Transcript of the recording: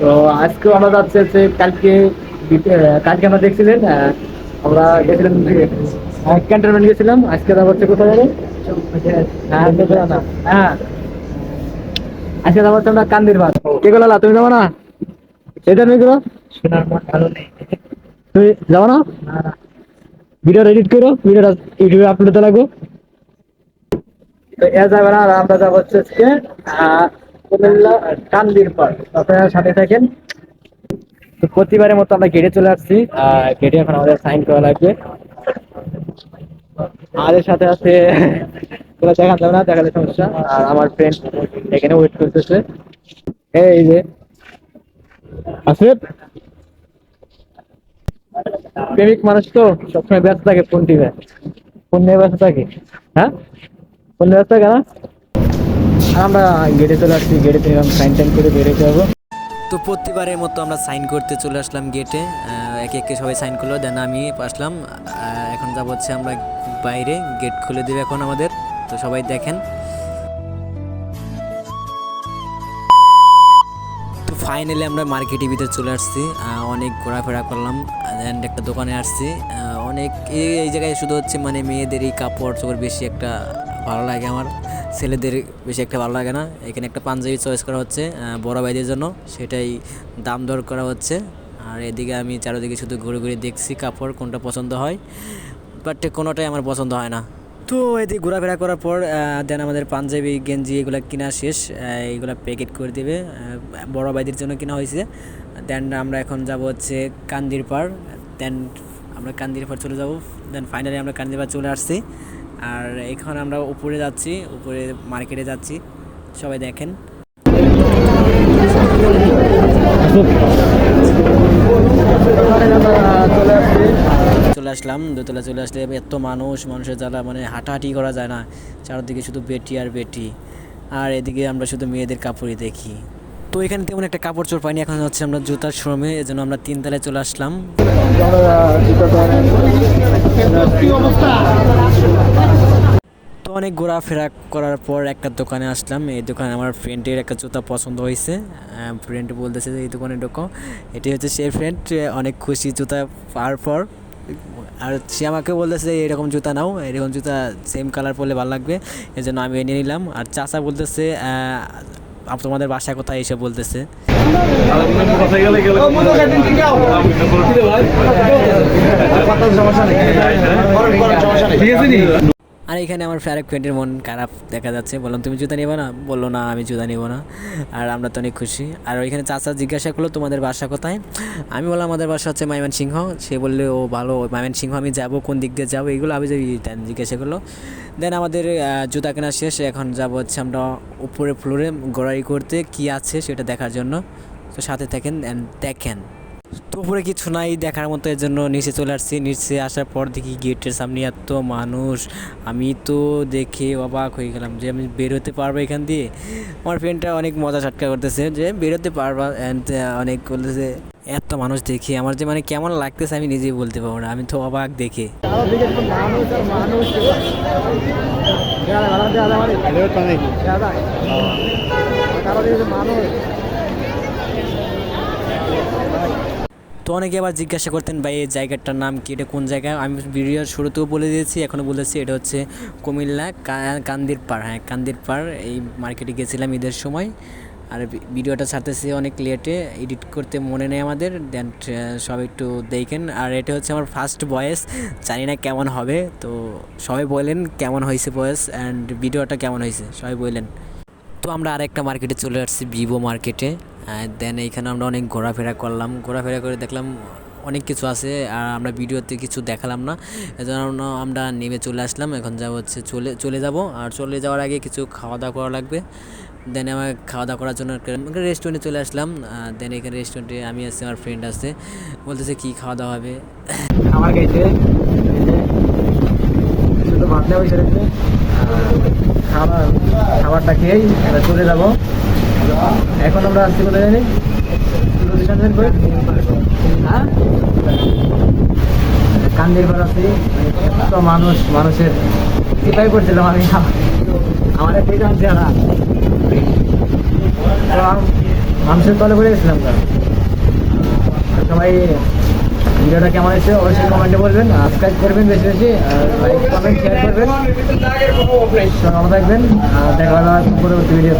তো আজকে আমরা যাচ্ছি হচ্ছে কালকে কালকে আমরা দেখছিলেন আমরা গেছিলাম ক্যান্টনমেন্ট গেছিলাম। আজকে যাব হচ্ছে কোথায় যাব হ্যাঁ। কোথায় না? আজকে যাব হচ্ছে আমরা কান্দির ভাত কে তুমি যাব না? সেটা তুমি তুমি যাব না? ভিডিও এডিট করো ভিডিওটা ইউটিউবে আপলোড দিতে লাগবো। তো এ আর আমরা যাব হচ্ছে আজকে কুমিল্লা কান্দির পার আপনারা সাথে থাকেন। তো প্রতিবারের মতো আমরা গেটে চলে আসছি। গেটে এখন আমাদের সাইন করা লাগবে। আমাদের সাথে আছে তোরা দেখা যাবে না দেখালে সমস্যা। আর আমার ফ্রেন্ড এখানে ওয়েট করতেছে। এই যে। আসিফ? প্রেমিক মানুষ তো সবসময় ব্যস্ত থাকে ফোন টিপে। ফোন নিয়ে ব্যস্ত থাকে। হ্যাঁ? ফোন নিয়ে ব্যস্ত থাকে না আমরা গেটে চলে আসছি গেটে থেকে সাইন টাইন করে বেরিয়ে যাব। তো প্রতিবারের মতো আমরা সাইন করতে চলে আসলাম গেটে একে একে সবাই সাইন করল দেন আমি আসলাম। এখন যাব হচ্ছে আমরা বাইরে গেট খুলে দেবে এখন আমাদের। তো সবাই দেখেন। তো ফাইনালি আমরা মার্কেটের ভিতরে চলে আসছি। অনেক ঘোরাফেরা করলাম অ্যান্ড একটা দোকানে আসছি। অনেক, এই জায়গায় শুধু হচ্ছে মানে মেয়েদের এই কাপড় চোপড় বেশি একটা ভালো লাগে আমার। ছেলেদের বেশি একটা ভালো লাগে না। এখানে একটা পাঞ্জাবি চয়েস করা হচ্ছে বড় ভাইদের জন্য। সেটাই দাম দর করা হচ্ছে। আর এদিকে আমি চারিদিকে শুধু ঘুরে ঘুরে দেখছি কাপড়, কোনটা পছন্দ হয়। বাট কোনোটাই আমার পছন্দ হয় না। তো এদিকে ঘোরাফেরা করার পর দেন আমাদের পাঞ্জাবি, গেঞ্জি এগুলো কেনা শেষ। এগুলো প্যাকেট করে দিবে। বড় ভাইদের জন্য কিনা হয়েছে। দেন আমরা এখন যাব হচ্ছে কান্দির পার দেন আমরা কান্দির পার চলে যাব। দেন ফাইনালি আমরা কান্দির পার চলে আসছি। আর এখন আমরা উপরে যাচ্ছি, উপরে মার্কেটে যাচ্ছি। সবাই দেখেন। চলে আসলাম দোতলা চলে আসলে এত মানুষ, মানুষের জ্বালা মানে হাঁটাহাঁটি করা যায় না। চারদিকে শুধু বেটি আর বেটি। আর এদিকে আমরা শুধু মেয়েদের কাপড়ই দেখি। তো এখানে তেমন একটা কাপড় চোর পাইনি, এখন হচ্ছে আমরা জুতার শোরুমে, এজন্য আমরা তিনতলায় চলে আসলাম। তো অনেক ঘোরাফেরা করার পর একটা দোকানে আসলাম। এই দোকানে আমার ফ্রেন্ডের একটা জুতা পছন্দ হয়েছে। ফ্রেন্ড বলতেছে যে, এই দোকানে ঢোকো। এটি হচ্ছে সেই ফ্রেন্ড অনেক খুশি জুতা পাওয়ার পর। আর সে আমাকে বলতেছে এরকম জুতা নাও, এরকম জুতা সেম কালার পরলে ভালো লাগবে। এই জন্য আমি এনে নিলাম। আর চাচা বলতেছে তোমাদের বাসা কোথায় এসে বলতেছে? এখানে আমার আরেক ফ্রেন্ডের মন খারাপ দেখা যাচ্ছে। বললাম, তুমি জুতা নেবে না? বলল, না, আমি জুতা নেব না। আর আমরা তো অনেক খুশি। আর ওইখানে চাচা জিজ্ঞাসা করল, তোমাদের বাসা কোথায়? আমি বললাম, আমাদের বাসা হচ্ছে মাইমান সিংহ সে বললে, ও ভালো মাইমান সিংহ আমি যাব, কোন দিক দিয়ে যাব? এগুলো আমি জিজ্ঞাসা করল। দেন আমাদের জুতা কেনা শেষ। এখন যাব হচ্ছে আমরা উপরে ফ্লোরে গড়াই করতে। কি আছে সেটা দেখার জন্য। তো সাথে থাকেন and দেখেন। তো উপরে কিছু নাই, দেখার মতো এর জন্য নিচে চলে আসছি। নিচে আসার পর দেখি গেটের সামনে এত মানুষ। আমি তো দেখে অবাক হয়ে গেলাম যে আমি বেরোতে পারব এখান দিয়ে। আমার ফ্রেন্ডটা অনেক মজা সাটকা করতেছে যে, বেরোতে পারবা? অ্যান্ড অনেক বলতেছে, এত মানুষ দেখে, আমার যে মানে কেমন লাগতেছে আমি নিজেই বলতে পারব না। আমি তো অবাক দেখে। মানুষ আর মানুষ দেওয়া ভালো দেওয়া মানে দেওয়া যায় চারদিকে শুধু মানুষ তো অনেকে আবার জিজ্ঞাসা করতেন, ভাই, এই জায়গাটার নাম কি? এটা কোন জায়গা? আমি ভিডিওর শুরুতেও বলে দিয়েছি, এখনও বলেছি, এটা হচ্ছে কুমিল্লা কান্দির পাড়। হ্যাঁ কান্দির পাড়, এই মার্কেটে গেছিলাম ঈদের সময়। আর ভিডিওটা ছাড়তেছি অনেক লেটে এডিট করতে মনে নেই আমাদের দেন সবাই একটু দেখেন। আর এটা হচ্ছে আমার ফার্স্ট ভয়েস জানি না কেমন হবে, তো সবাই বলেন কেমন হয়েছে ভয়েস অ্যান্ড ভিডিওটা কেমন হয়েছে, সবাই বললেন তো আমরা আরেকটা মার্কেটে চলে আসছি ভিভো মার্কেটে দেন এইখানে আমরা অনেক ঘোরাফেরা করলাম। ঘোরাফেরা করে দেখলাম অনেক কিছু আছে, আর আমরা ভিডিওতে কিছু দেখালাম না। এজন্য আমরা নেমে চলে আসলাম। এখন যাব হচ্ছে চলে চলে যাব। আর চলে যাওয়ার আগে কিছু খাওয়া দাওয়া করা লাগবে। দেন আমার খাওয়া দাওয়া করার জন্য একটা রেস্টুরেন্টে চলে আসলাম। দেন এখানে রেস্টুরেন্টে আমি আছি, আমার ফ্রেন্ড আছে। বলতেছে কী খাওয়া দাওয়া হবে আমার রেখে খাবার, খাবারটা খেয়েই চলে যাব। এখন আমরা আসছি কোথায় জানি হ্যাঁ? কান্দির আছি। এত মানুষ, মানুষের চিপাই করছিলাম আমি আমার। ঠিক আছে আম- মানুষের তলে পড়ে গেছিলাম কারণ সবাই ভিডিওটা কেমন হয়েছে অবশ্যই কমেন্টে বলবেন। সাবস্ক্রাইব করবেন বেশি বেশি, আর লাইক কমেন্ট শেয়ার করবেন। ভালো থাকবেন। আর দেখা পরবর্তী ভিডিও